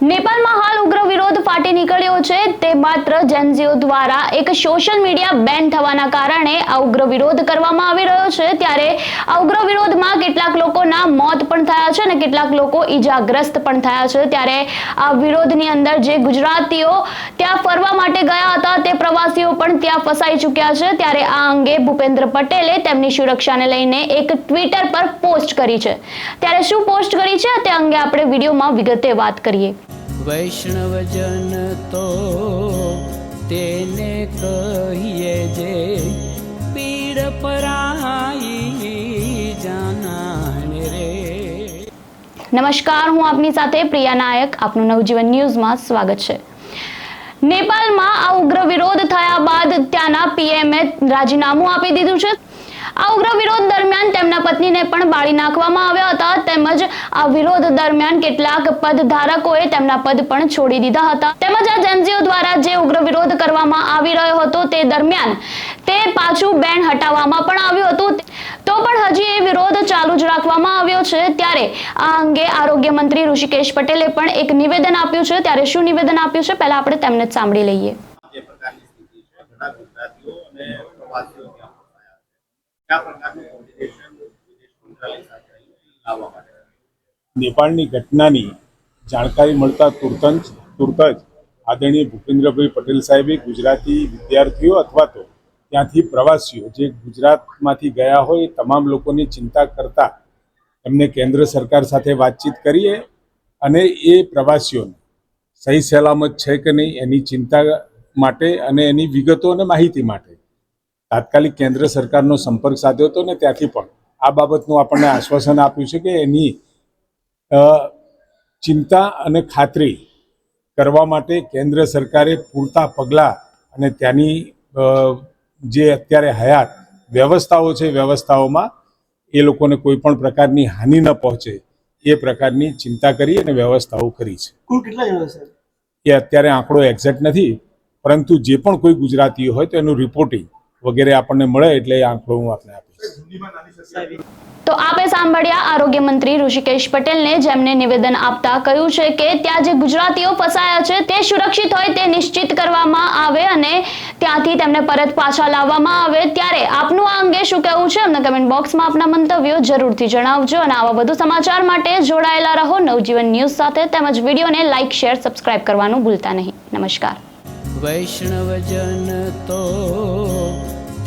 નેપાળમાં હાલ ઉગ્ર વિરોધ ફાટી નીકળ્યો છે. તે માત્ર જેનજીઓ દ્વારા એક સોશિયલ મીડિયા બેન થવાના કારણે આ ઉગ્ર વિરોધ કરવામાં આવી રહ્યો છે. ત્યારે આ ઉગ્ર વિરોધમાં કેટલાક મોત પણ થયા છે અને કેટલાક લોકો ઈજાગ્રસ્ત પણ થયા છે. ત્યારે આ વિરોધની અંદર જે ગુજરાતીઓ ત્યાં ફરવા માટે ગયા હતા, તે પ્રવાસીઓ પણ ત્યાં ફસાઈ ચૂક્યા છે. ત્યારે આ અંગે ભૂપેન્દ્ર પટેલે તેમની સુરક્ષાને લઈને એક ટ્વિટર પર પોસ્ટ કરી છે. ત્યારે શું પોસ્ટ કરી છે? તે અંગે આપણે વિડીયોમાં વિગતે વાત કરીએ. વૈષ્ણવજન તો તેને કહીએ જે નમસ્કાર, હું આપની સાથે પ્રિયા નાયક. આપનું નવજીવન ન્યૂઝમાં સ્વાગત છે. નેપાળમાં આ ઉગ્ર વિરોધ થયા બાદ ત્યાંના પીએમએ રાજીનામું આપી દીધું છે. આ ઉગ્ર વિરોધ દરમિયાન તેમના પત્નીને પણ બાળી નાખવામાં આવ્યા હતા. તેમજ આ વિરોધ દરમિયાન કેટલાક પદ ધારકોએ તેમના પદ પણ છોડી દીધા હતા. તેમજ આ જેનજીઓ દ્વારા જે ઉગ્ર વિરોધ કરવામાં આવી રહ્યો હતો તે દરમિયાન તે પાછું બેન હટાવવામાં પણ આવ્યું હતું. તો પણ હજી એ વિરોધ ચાલુ જ રાખવામાં આવ્યો છે ત્યારે આ અંગે આરોગ્ય મંત્રી ઋષિકેશ પટેલે પણ એક નિવેદન આપ્યું છે. ત્યારે શું નિવેદન આપ્યું છે? પહેલા આપણે તેમને જ સાંભળી લઈએ. જે પ્રકારની સ્થિતિ છે ઘણા ગુજરાતીઓ અને પ્રવાસીઓ ત્યાં ફસાયા છે. કયા પ્રકારનું કોર્ડિનેશન વિદેશ મંત્રાલય સાથે લાવવા માટે? નેપાળની ઘટનાની જાણકારી મળતા તુરત જ તુરત જ આદરણીય ભૂપેન્દ્રભાઈ પટેલ સાહેબે ગુજરાતી વિદ્યાર્થીઓ અથવા તો ત્યાંથી પ્રવાસીઓ જે ગુજરાતમાંથી ગયા હોય એ તમામ લોકોની ચિંતા કરતા એમને કેન્દ્ર સરકાર સાથે વાતચીત કરીએ અને એ પ્રવાસીઓને સહી સલામત છે કે નહીં એની ચિંતા માટે અને એની વિગતો અને માહિતી માટે તાત્કાલિક કેન્દ્ર સરકારનો સંપર્ક સાધ્યો હતો ને ત્યાંથી પણ આ બાબતનું આપણને આશ્વાસન આપ્યું છે કે એની ચિંતા અને ખાતરી કરવા માટે કેન્દ્ર સરકારે પૂરતા પગલાં અને ત્યાંની જે અત્યારે હયાત વ્યવસ્થાઓ છે વ્યવસ્થાઓમાં એ લોકોને કોઈ પણ પ્રકારની હાનિ ન પહોંચે એ પ્રકારની ચિંતા કરી અને વ્યવસ્થાઓ કરી છે. કુલ કેટલા જણા છે? એ અત્યારે આંકડો એક્ઝેક્ટ નથી પરંતુ જે પણ કોઈ ગુજરાતીઓ હોય તો એનું રિપોર્ટિંગ વગેરે આપણને મળે એટલે એ આંકડો હું આપને આપીશ તો આપે સાંભળ્યા આરોગ્ય મંત્રી ઋષિકેશ પટેલને જેમને નિવેદન આપતા કહ્યું છે કે ત્યાં જે ગુજરાતીઓ ફસાયા છે તે સુરક્ષિત હોય તે નિશ્ચિત કરવામાં આવે અને ત્યાંથી તેમને પરત પાછા લાવવામાં આવે. ત્યારે આપનું આ અંગે શું કહેવું છે? અમને કમેન્ટ બોક્સમાં આપના મંતવ્યો જરૂરથી જણાવજો અને આવા વધુ સમાચાર માટે જોડાયેલા રહો. નવજીવન ન્યૂઝ સાથે તેમજ વિડીયોને લાઇક શેર સબસ્ક્રાઇબ કરવાનું ભૂલતા નહીં. નમસ્કાર. વૈષ્ણવજન તો